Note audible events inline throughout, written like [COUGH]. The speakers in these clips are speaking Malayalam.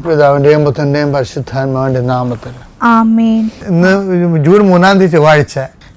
പിതാവിന്റെയും പുത്രന്റെയും പരിശുദ്ധാത്മാവിന്റെ നാമത്തിൽ. ആമേൻ. ഇന്ന് ജൂൺ മൂന്നാം തീയതി ചൊവ്വാഴ്ച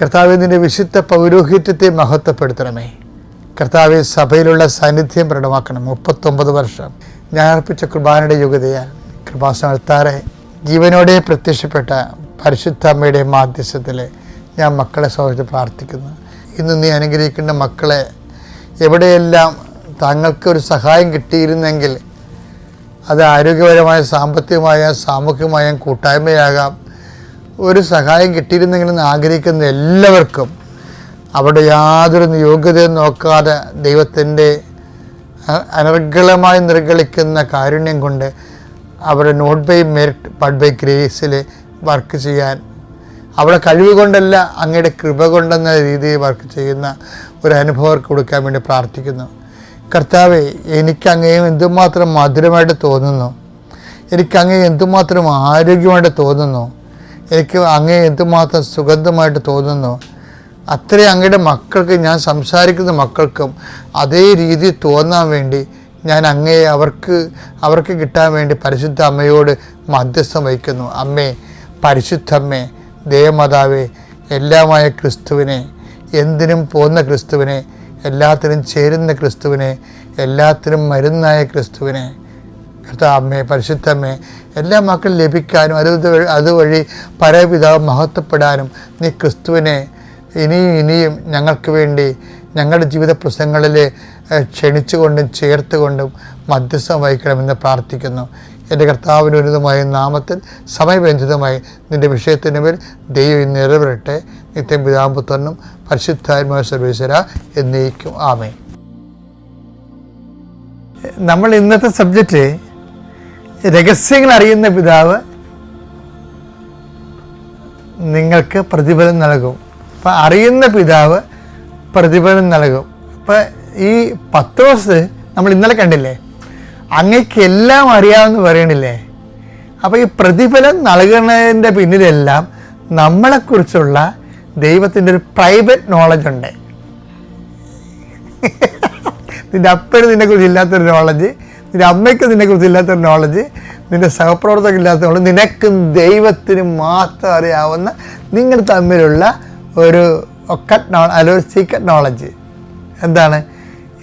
കർത്താവെ നിന്റെ വിശുദ്ധ പൗരോഹിത്യത്തെ മഹത്വപ്പെടുത്തണമേ. കർത്താവെ സഭയിലുള്ള സാന്നിധ്യം പ്രകടമാക്കണം. മുപ്പത്തൊമ്പത് വർഷം ഞാൻ അർപ്പിച്ച കുർബാനയുടെ യോഗ്യതയാൽ കൃപാസനത്താറെ ജീവനോടെ പ്രത്യക്ഷപ്പെട്ട പരിശുദ്ധ അമ്മയുടെ മാധ്യസ്ഥത്തിൽ ഞാൻ മക്കളെ സൗഹൃദം പ്രാർത്ഥിക്കുന്നു. ഇന്ന് നീ അനുഗ്രഹിക്കേണ്ട മക്കളെ എവിടെയെല്ലാം താങ്കൾക്ക് ഒരു സഹായം കിട്ടിയിരുന്നെങ്കിൽ അത് ആരോഗ്യപരമായ സാമ്പത്തികമായ സാമൂഹികമായ കൂട്ടായ്മയാകാം. ഒരു സഹായം കിട്ടിയിരുന്നെങ്കിലെന്ന് ആഗ്രഹിക്കുന്ന എല്ലാവർക്കും അവിടെ യാതൊരു യോഗ്യതയും നോക്കാതെ ദൈവത്തിന്റെ അനർഗളമായി നിർഗളിക്കുന്ന കാരുണ്യം കൊണ്ട് അവരുടെ not by merit but by ഗ്രേസിൽ work ചെയ്യാൻ അവിടെ കഴിവ് കൊണ്ടല്ല അങ്ങയുടെ കൃപ കൊണ്ടെന്ന രീതിയിൽ വർക്ക് ചെയ്യുന്ന ഒരു അനുഭവം കൊടുക്കാൻ വേണ്ടി പ്രാർത്ഥിക്കുന്നു. കർത്താവെ എനിക്ക് അങ്ങേയും എന്തുമാത്രം മധുരമായിട്ട് തോന്നുന്നു. എനിക്ക് എന്തുമാത്രം ആരോഗ്യമായിട്ട് തോന്നുന്നു. എനിക്ക് അങ്ങേ എന്തുമാത്രം സുഗന്ധമായിട്ട് തോന്നുന്നു അത്രയും അങ്ങയുടെ മക്കൾക്ക് ഞാൻ സംസാരിക്കുന്ന മക്കൾക്കും അതേ രീതി തോന്നാൻ വേണ്ടി ഞാൻ അങ്ങയെ അവർക്ക് അവർക്ക് കിട്ടാൻ വേണ്ടി പരിശുദ്ധ അമ്മയോട് മധ്യസ്ഥം വഹിക്കുന്നു. അമ്മേ പരിശുദ്ധമ്മേ ദേവമാതാവേ എല്ലാമായ ക്രിസ്തുവിനെ എന്തിനും പോകുന്ന ക്രിസ്തുവിനെ എല്ലാത്തിനും ചേരുന്ന ക്രിസ്തുവിനെ എല്ലാത്തിനും മരുന്നായ ക്രിസ്തുവിനെ കർത്താവമ്മേ പരിശുദ്ധമ്മേ എല്ലാ മക്കളും ലഭിക്കാനും അതുവഴി അതുവഴി പരപിതാവ് മഹത്വപ്പെടാനും നീ ക്രിസ്തുവിനെ ഇനിയും ഇനിയും ഞങ്ങൾക്ക് വേണ്ടി ഞങ്ങളുടെ ജീവിത പ്രശ്നങ്ങളിൽ ക്ഷണിച്ചുകൊണ്ടും ചേർത്തുകൊണ്ടും മധ്യസ്ഥം വഹിക്കണമെന്ന് പ്രാർത്ഥിക്കുന്നു. എന്റെ കർത്താവിനുരിതമായ നാമത്തിൽ സമയബന്ധിതമായി നിന്റെ വിഷയത്തിന് മേൽ ദൈവം ഇന്ന് നിറവേറട്ടെ. നിത്യം പിതാമ്പുത്രനും പരിശുദ്ധാത്മാ സർവേശ്വര എന്നേക്കും. ആമേ നമ്മൾ ഇന്നത്തെ സബ്ജക്റ്റ് രഹസ്യങ്ങൾ അറിയുന്ന പിതാവ് നിങ്ങൾക്ക് പ്രതിഫലം നൽകും. അപ്പം അറിയുന്ന പിതാവ് പ്രതിഫലം നൽകും. അപ്പം ഈ പത്രോസ് നമ്മൾ ഇന്നലെ കണ്ടില്ലേ? അങ്ങയ്ക്ക് എല്ലാം അറിയാമെന്ന് പറയണില്ലേ? അപ്പോൾ ഈ പ്രതിഫലം നൽകുന്നതിന്റെ പിന്നിലെല്ലാം നമ്മളെക്കുറിച്ചുള്ള ദൈവത്തിന്റെ ഒരു പ്രൈവറ്റ് നോളജ് ഉണ്ട്. [LAUGHS] നിന്റെ അപ്പന് നിന്നെക്കുറിച്ച് ഇല്ലാത്തൊരു നോളജ് നിന്റെ അമ്മയ്ക്ക് നിന്നെക്കുറിച്ച് ഇല്ലാത്തൊരു നോളജ് നിന്റെ സഹപ്രവർത്തകർക്ക് ഇല്ലാത്ത നോളജ് നിനക്കും ദൈവത്തിന് മാത്രം അറിയാവുന്ന നിങ്ങൾ തമ്മിലുള്ള ഒരു ഒക്കറ്റ് നോ അല്ല ഒരു സീക്രട്ട് നോളജ് എന്താണ്?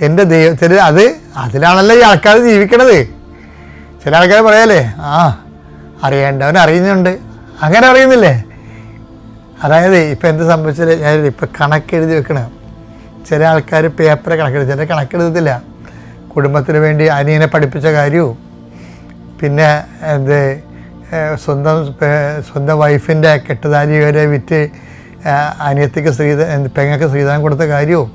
എന്റെ ദൈവത്തിൽ അത് അതിലാണല്ലോ ഈ ആൾക്കാർ ജീവിക്കണത്. ചില ആൾക്കാർ പറയാലേ ആ അറിയേണ്ടവൻ അറിയുന്നുണ്ട്. അങ്ങനെ അറിയുന്നില്ലേ? അതായത് ഇപ്പം എന്ത് സംഭവിച്ചാൽ ഞാൻ കണക്കെഴുതി വെക്കണം. ചില ആൾക്കാർ പേപ്പറെ കണക്കെഴുതി ചില കണക്കെഴുതത്തില്ല. കുടുംബത്തിന് വേണ്ടി അനിയനെ പഠിപ്പിച്ച കാര്യവും പിന്നെ എന്ത് സ്വന്തം സ്വന്തം വൈഫിന്റെ കെട്ടുതാലി വരെ വിറ്റ് അനിയത്തിക്ക് എന്ത് പെങ്ങൾക്ക് ശ്രീധനം കൊടുത്ത കാര്യവും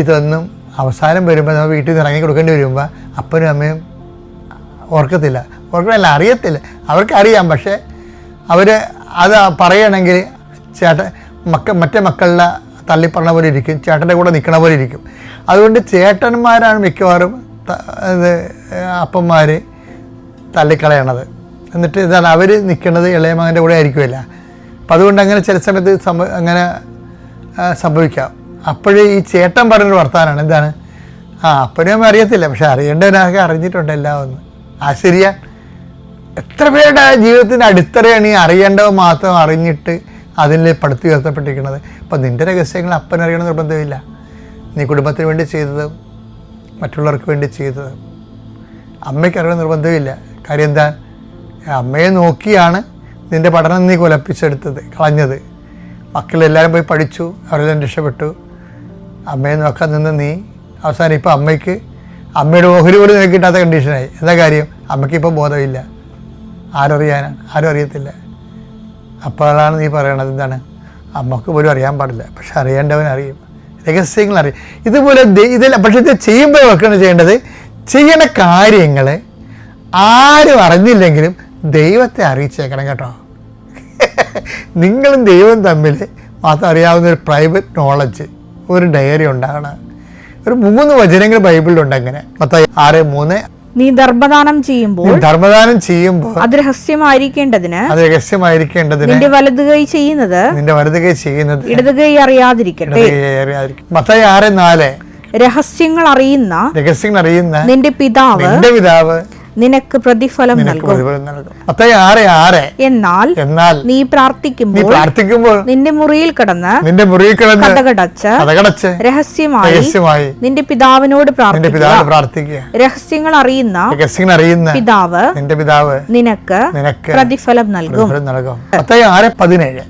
ഇതൊന്നും അവസാനം വരുമ്പോൾ നമ്മൾ വീട്ടിൽ നിന്ന് ഇറങ്ങി കൊടുക്കേണ്ടി വരുമ്പോൾ അപ്പനും അമ്മയും ഓർക്കത്തില്ല. ഓർക്കണമല്ല അറിയത്തില്ല. അവർക്കറിയാം പക്ഷേ അവർ അത് പറയണമെങ്കിൽ ചേട്ടൻ മക്ക മറ്റേ മക്കളുടെ തള്ളിപ്പറണ പോലെ ഇരിക്കും ചേട്ടന്റെ കൂടെ നിൽക്കണ പോലെ ഇരിക്കും. അതുകൊണ്ട് ചേട്ടന്മാരാണ് മിക്കവാറും ഇത് അപ്പന്മാർ തള്ളിക്കളയണത്. എന്നിട്ട് ഇതാണ് അവർ നിൽക്കുന്നത് ഇളയ മകന്റെ കൂടെ ആയിരിക്കുമല്ല അപ്പം അതുകൊണ്ട് അങ്ങനെ ചില സമയത്ത് സംഭവ അങ്ങനെ സംഭവിക്കാം. അപ്പോഴേ ഈ ചേട്ടൻ പറഞ്ഞൊരു വർത്താനാണ്. എന്താണ്? ആ അപ്പനും അറിയത്തില്ല. പക്ഷെ അറിയേണ്ടവനൊക്കെ അറിഞ്ഞിട്ടുണ്ട് എല്ലാം ഒന്ന് ആ ശരിയാ. എത്ര പേരുടെ ജീവിതത്തിന്റെ അടിത്തറയാണ് ഈ അറിയേണ്ടവ മാത്രം അറിഞ്ഞിട്ട് അതിൽ പടുത്തു ഉയർത്തപ്പെട്ടിരിക്കുന്നത് അപ്പം നിന്റെ രഹസ്യങ്ങൾ അപ്പനറിയണ നിർബന്ധമില്ല. നീ കുടുംബത്തിന് വേണ്ടി ചെയ്തത് മറ്റുള്ളവർക്ക് വേണ്ടി ചെയ്തത്. അമ്മയ്ക്ക് അറിവ് നിർബന്ധമില്ല. കാര്യം എന്താ? അമ്മയെ നോക്കിയാണ് നിന്റെ പഠനം നീ കുലപ്പിച്ചെടുത്തത് കളഞ്ഞത്. മക്കളെല്ലാവരും പോയി പഠിച്ചു അവരെല്ലാം രക്ഷപ്പെട്ടു. അമ്മയെ നോക്കാൻ നിന്ന് നീ അവസാനം ഇപ്പോൾ അമ്മയ്ക്ക് അമ്മയുടെ ഓഹരി പോലും നിനക്ക് കിട്ടാത്ത കണ്ടീഷനായി എന്താ കാര്യം? അമ്മയ്ക്ക് ഇപ്പോൾ ബോധമില്ല. ആരറിയാനാണ് ആരും അറിയത്തില്ല. അപ്പോഴാണ് നീ പറയണത് എന്താണ്? അമ്മയ്ക്ക് പോലും അറിയാൻ പാടില്ല. പക്ഷെ അറിയേണ്ടവൻ അറിയും രഹസ്യങ്ങൾ അറിയാം ഇതുപോലെ ഇതിൽ പക്ഷെ ഇത് ചെയ്യുമ്പോൾ വെക്കണം ചെയ്യേണ്ടത് ചെയ്യണ കാര്യങ്ങൾ ആരും അറിഞ്ഞില്ലെങ്കിലും ദൈവത്തെ അറിയിച്ചേക്കണം കേട്ടോ. [LAUGHS] നിങ്ങളും ദൈവം തമ്മിൽ മാത്രം അറിയാവുന്ന ഒരു പ്രൈവറ്റ് നോളജ് ഒരു ഡയറി ഉണ്ടാകണം. ഒരു മൂന്ന് വചനങ്ങൾ ബൈബിളിലുണ്ട് അങ്ങനെ മൊത്തം ആറ് മൂന്ന് നീ ദർഭദാനം ചെയ്യുമ്പോൾ ധർമ്മദാനം ചെയ്യുമ്പോൾ അത് രഹസ്യമായിരിക്കേണ്ടതിന് അത് രഹസ്യമായിരിക്കേണ്ടതിന് നിന്റെ വലത് കൈ ചെയ്യുന്നത് നിന്റെ വലത് കൈ ചെയ്യുന്നത് ഇടത് കൈ അറിയാതിരിക്കട്ടെ. മത്തായി ആറ് നാല് രഹസ്യങ്ങൾ അറിയുന്ന രഹസ്യങ്ങൾ അറിയുന്ന നിന്റെ പിതാവ് നിന്റെ പിതാവ് നിനക്ക് പ്രതിഫലം നൽകും. എന്നാൽ എന്നാൽ നീ പ്രാർത്ഥിക്കുമ്പോൾ പ്രാർത്ഥിക്കുമ്പോൾ നിന്റെ മുറിയിൽ കിടന്ന് നിന്റെ മുറിയിൽ കിടന്ന് കഥകടച്ച് രഹസ്യമായി രഹസ്യമായി നിന്റെ പിതാവിനോട് പ്രാർത്ഥിക്കുക. രഹസ്യങ്ങൾ അറിയുന്ന രഹസ്യങ്ങൾ അറിയുന്ന പിതാവ് നിന്റെ പിതാവ് നിനക്ക് നിനക്ക് പ്രതിഫലം നൽകും. നൽകും. അത്ര ആറ് പതിനേഴ്.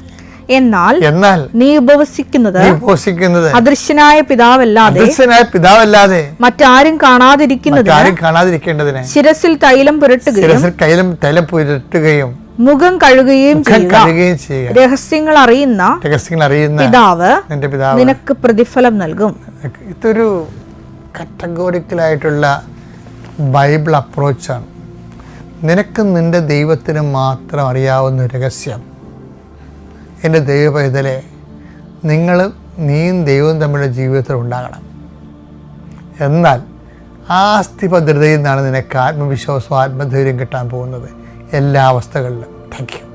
എന്നാൽ എന്നാൽ നീ ഉപവസിക്കുന്നത് ഉപവസിക്കുന്നത് അദൃശ്യനായ പിതാവല്ലാതെ അദൃശ്യനായ പിതാവല്ലാതെ മറ്റാരും കാണാതിരിക്കുന്നത് ആരും കാണാതിരിക്കേണ്ടതിന് ശിരസിൽ തൈലം പുരട്ടുകയും ശിരസിൽ തൈലം തൈലം പുരട്ടുകയും മുഖം കഴുകുകയും കഴുകുകയും ചെയ്യുക. രഹസ്യങ്ങൾ അറിയുന്ന രഹസ്യങ്ങൾ അറിയുന്ന പിതാവ് നിന്റെ പിതാവ് നിനക്ക് പ്രതിഫലം നൽകും. ഇതൊരു കറ്റഗോറിക്കലായിട്ടുള്ള ബൈബിൾ അപ്രോച്ചാണ്. നിനക്ക് നിന്റെ ദൈവത്തിന് മാത്രം അറിയാവുന്ന രഹസ്യം. എന്റെ ദൈവപൈതലെ നിങ്ങൾ നീയും ദൈവവും തമ്മിലുള്ള ജീവിതത്തിൽ ഉണ്ടാകണം. എന്നാൽ ആസ്തിഭദ്രതയിൽ നിന്നാണ് നിനക്ക് ആത്മവിശ്വാസവും ആത്മധൈര്യം കിട്ടാൻ പോകുന്നത് എല്ലാ അവസ്ഥകളിലും. താങ്ക്